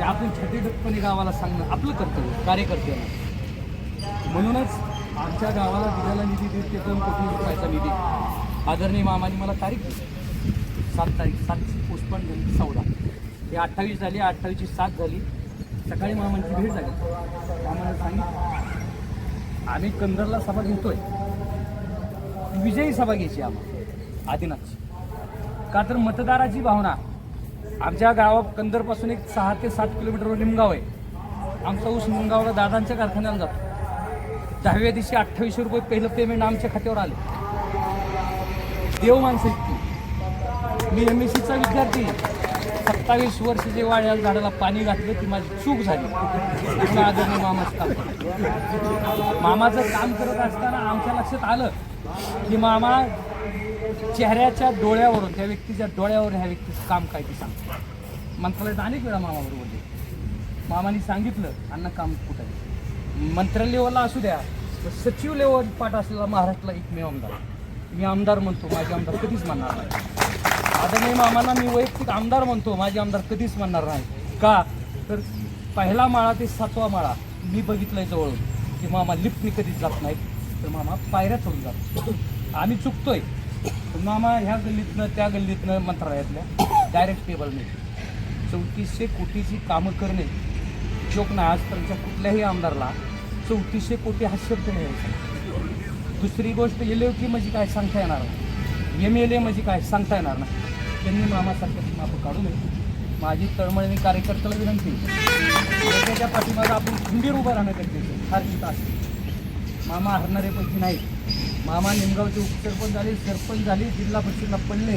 ते आपण छटेटपणे गावाला सांगणं आपलं कर्तव्य कार्यकर्त्यांना म्हणूनच आमच्या गावाला दिलेला निधी देते ते दोन कोटी रुपयाचा निधी. आदरणीय मामाने मला तारीख दिली. सात तारीख सात पोस्टपॉन झाली चौदा. हे अठ्ठावीस झाली अठ्ठावीसची सात झाली. सकाळी मामांची भेट झाली. मामाने सांगितलं आम्ही कंदरला सभा घेतोय. विजयी सभा घ्यायची आम्हाला. आदिनाथची. का तर मतदाराची भावना आमच्या गावा कंदरपासून एक सहा ते सात किलोमीटरवर निमगाव आहे. आमचा ऊस निमगावला दादांच्या कारखान्याला जातो. दहाव्या दिवशी अठ्ठावीसशे रुपये पहिलं पेमेंट आमच्या खात्यावर आलं. देव माणसं इतकी मी एम एस सीचा विद्यार्थी सत्तावीस वर्ष जे वाड्या झाडाला पाणी घातलं ती माझी चूक झाली. आदरणीय मामाचं काम मामाचं काम करत असताना आमच्या लक्षात आलं की मामा चेहऱ्याच्या डोळ्यावरून त्या व्यक्तीच्या डोळ्यावरून ह्या व्यक्तीचं काम काय ते सांगतो मंत्रालयात अनेक वेळा मामाबरोबर बोलले. मामाने सांगितलं अण्णा काम कुठं आहे? मंत्रालय लेवलला असू द्या तर सचिव लेवल पाठ असलेला महाराष्ट्राला एकमेव आमदार. मी आमदार म्हणतो माझे आमदार कधीच म्हणणार नाही. आदरणीय मामांना मी वैयक्तिक आमदार म्हणतो माझे आमदार कधीच म्हणणार नाही. का? तर पहिला माळा ते सातवा माळा. मी बघितलंय जवळून की मामा लिफ्टने कधीच जात नाहीत तर मामा पायऱ्या चढून जातो आम्ही चुकतोय. मामा ह्या गल्लीतनं त्या गल्लीतनं मंत्रालयातल्या डायरेक्ट टेबल मिळते चौतीसशे कोटीची कामं करणे जोक नाही. आजपर्यंतच्या कुठल्याही आमदारला चौतीसशे कोटी हा शब्द नाही दुसरी गोष्ट एल की म्हणजे काय सांगता येणार नाही. एम एल ए म्हणजे काय सांगता येणार नाही. त्यांनी मामासारखं माप काढू नये. माझी तळमळणी कार्यकर्त्याला विनंती त्याच्या पाठीमागं आपण खंबीर उभं राहणं गरजेचं आहे. फार चिंता असते. मामा हरणारेपैकी नाहीत. मामा निमगावचे उपसरपंच झाले सरपंच झाले जिल्हा परिषदला पडले.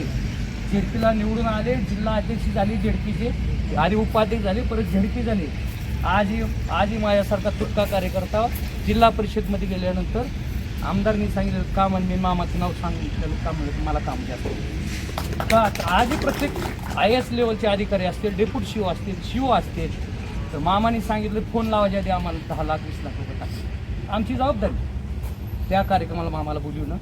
झेडपीला निवडून आले जिल्हा अध्यक्ष झाले झेडपीचे आधी उपाध्यक्ष झाले परत झेडपी झाले. आजही आजही माझ्यासारखा तुटका कार्यकर्ता जिल्हा परिषदमध्ये गेल्यानंतर आमदारनी सांगितलं का आणि मी मामाचं नाव सांगितलं का म्हणलं मला काम जास्त. का आजही प्रत्येक आय एस लेवलचे अधिकारी असतील डेप्युटी शिव असतील शिव असतील तर मामाने सांगितलं फोन लावायच्या आधी आम्हाला दहा लाख वीस लाख रुपये आमची जबाबदारी. त्या कार्यक्रमाला मामाला बोलवणं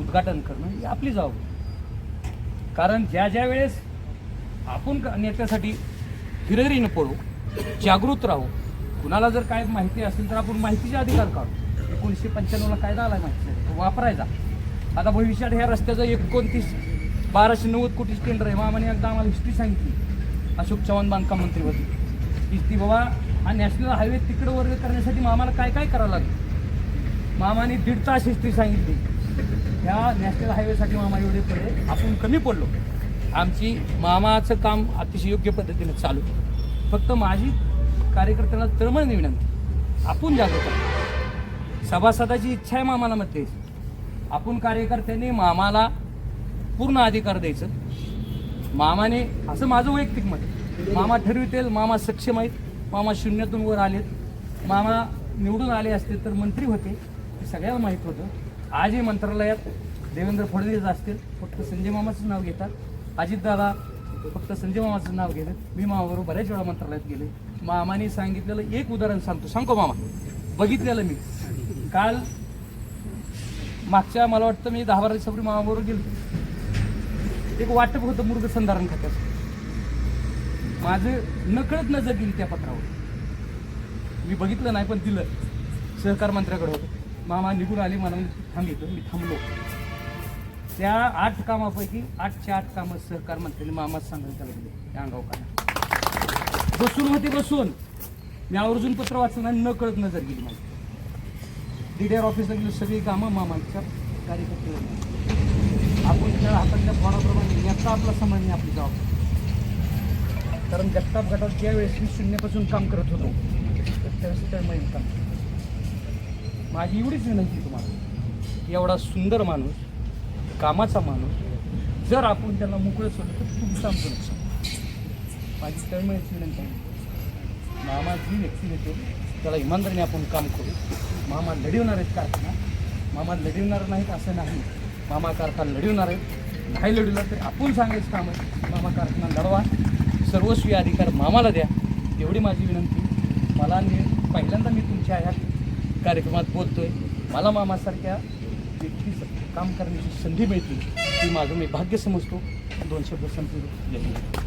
उद्घाटन करणं ही आपली जबाबदारी. कारण ज्या ज्या वेळेस आपण नेत्यासाठी हिरहिरीनं पडू जागृत राहू कुणाला जर काय माहिती असेल तर आपण माहितीचे अधिकार काढू. एकोणीसशे पंच्याण्णवला कायदा आला माहिती तो वापरायचा. आता भविष्यात ह्या रस्त्याचं एकोणतीस बाराशे नव्वद कोटी टेंडर आहे. मामाने एकदा आम्हाला हिस्ट्री सांगितली अशोक चव्हाण बांधकाम मंत्री होते की ती बाबा हा नॅशनल हायवे तिकडं वर्ग करण्यासाठी मामाला काय काय करावं लागेल? मामाने दीड तास हिस्ट्री सांगितली. ह्या नॅशनल हायवेसाठी मामा एवढे पडले. आपण कमी पडलो. आमची मामाचं काम अतिशय योग्य पद्धतीने चालू. फक्त माझी कार्यकर्त्यांना तळमळणी विनंती. आपण जागृत सभासदाची इच्छा आहे मामाला मध्ये आपण कार्यकर्त्यांनी मामाला पूर्ण अधिकार द्यायचं. मामाने असं माझं वैयक्तिक मत. मामा ठरवितील मामा सक्षम आहेत. मामा शून्यातून वर आलेत. मामा निवडून आले असते तर मंत्री होते. हे सगळ्याला माहीत होतं. आजही मंत्रालयात देवेंद्र फडणवीस असतील फक्त संजय मामाचं नाव घेतात. अजितदादा फक्त संजय मामाचं नाव घेतात. मी मामाबरोबर बऱ्याच वेळा मंत्रालयात गेले. मामाने सांगितलेलं एक उदाहरण सांगतो. सांगतो मामा. बघितलेलं मी. काल मागच्या मला वाटतं मी दहा बारा दिवसापूर्वी मामाबरोबर गेलो एक वाटप होतं मृग संधारण खात्याचं. माझं नकळत नजर गेली त्या पत्रावर. मी बघितलं नाही पण दिलं. सहकार मंत्र्याकडे होतं. मामा निघून आले मला म्हणजे थांब मी थांबलो. त्या आठ कामापैकी आठच्या आठ कामं सहकार मंत्र्यांनी मामाच सांगायला लागले त्या अंगावकांना बसून होते बसून. मी आवर्जून पत्र वाचलं न कळत नजर गेली माझी. डीडीआर ऑफिसला गेलो सगळी कामं मामाच्या कार्यकर्ते आपण त्या हातातल्या फोडाप्रमाणे याचा आपला समाज आपली जबाबदारी. कारण जगताप गटात ज्या वेळेस मी शून्यापासून काम करत होतो तर त्यावेळेस तळमळीने काम माझी एवढीच विनंती तुम्हाला एवढा सुंदर माणूस कामाचा माणूस जर आपण त्याला मोकळं सोडलं तर तुमचं आमचं नुकसान माझी तळमळीची विनंती आहे. मामा जी व्यक्ती देतो त्याला इमानदारीने आपण काम करू. मामा लढवणार आहेत कारखाना. मामा लढवणार नाहीत असं नाही. मामा कारखाना लढवणार आहेत. नाही लढवलं तरी आपण सांगायचं काम आहे मामा कारखाना लढवा. सर्वस्वी अधिकार मामाला द्या. एवढी माझी विनंती. मला ने पहिल्यांदा मी तुमच्या ह्या कार्यक्रमात बोलतोय. मला मामासारख्या व्यक्तीस काम करण्याची संधी मिळते ती माझं मी भाग्य समजतो. दोन शब्द संपले